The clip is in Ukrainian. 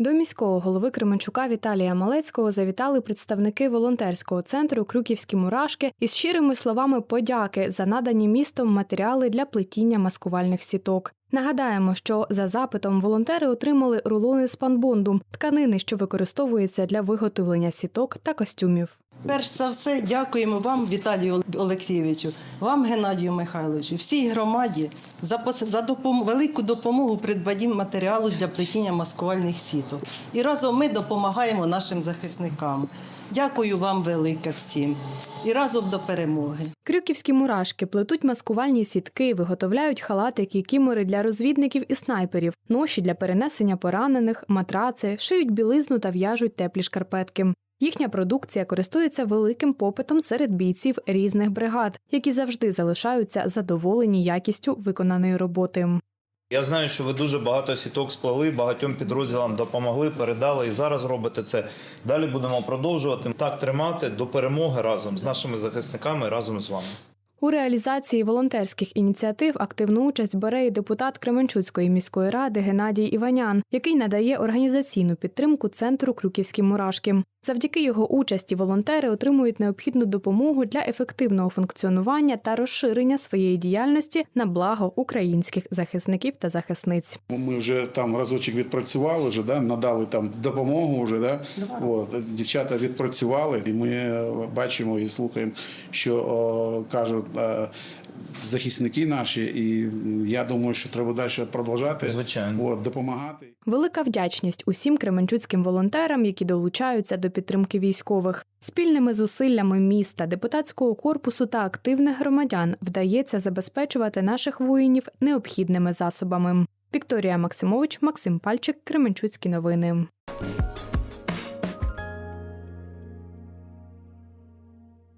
До міського голови Кременчука Віталія Малецького завітали представники волонтерського центру Крюківські мурашки із щирими словами подяки за надані містом матеріали для плетіння маскувальних сіток. Нагадаємо, що за запитом волонтери отримали рулони з панбондум, – тканини, що використовується для виготовлення сіток та костюмів. Перш за все, дякуємо вам, Віталію Олексійовичу, вам, Геннадію Михайловичу, всій громаді за, за допом- велику допомогу при придбанні матеріалу для плетіння маскувальних сіток. І разом ми допомагаємо нашим захисникам. Дякую вам велике всім. І разом до перемоги. Крюківські мурашки плетуть маскувальні сітки, виготовляють халатики, кімори для розвідників і снайперів, ноші для перенесення поранених, матраци, шиють білизну та в'яжуть теплі шкарпетки. Їхня продукція користується великим попитом серед бійців різних бригад, які завжди залишаються задоволені якістю виконаної роботи. Я знаю, що ви дуже багато сіток сплели, багатьом підрозділам допомогли, передали і зараз робите це. Далі будемо продовжувати так тримати до перемоги разом з нашими захисниками, разом з вами. У реалізації волонтерських ініціатив активну участь бере і депутат Кременчуцької міської ради Геннадій Іванян, який надає організаційну підтримку центру Крюківські мурашки. Завдяки його участі волонтери отримують необхідну допомогу для ефективного функціонування та розширення своєї діяльності на благо українських захисників та захисниць. Ми вже там разочок відпрацювали, вже, да, надали там допомогу. Вже, да. От, дівчата відпрацювали, і ми бачимо і слухаємо, що о, кажуть захисники наші. І я думаю, що треба далі продовжати Звичайно. от, допомагати. Велика вдячність усім кременчуцьким волонтерам, які долучаються до підтримки військових. Спільними зусиллями міста, депутатського корпусу та активних громадян вдається забезпечувати наших воїнів необхідними засобами. Вікторія Максимович, Максим Пальчик, Кременчуцькі новини.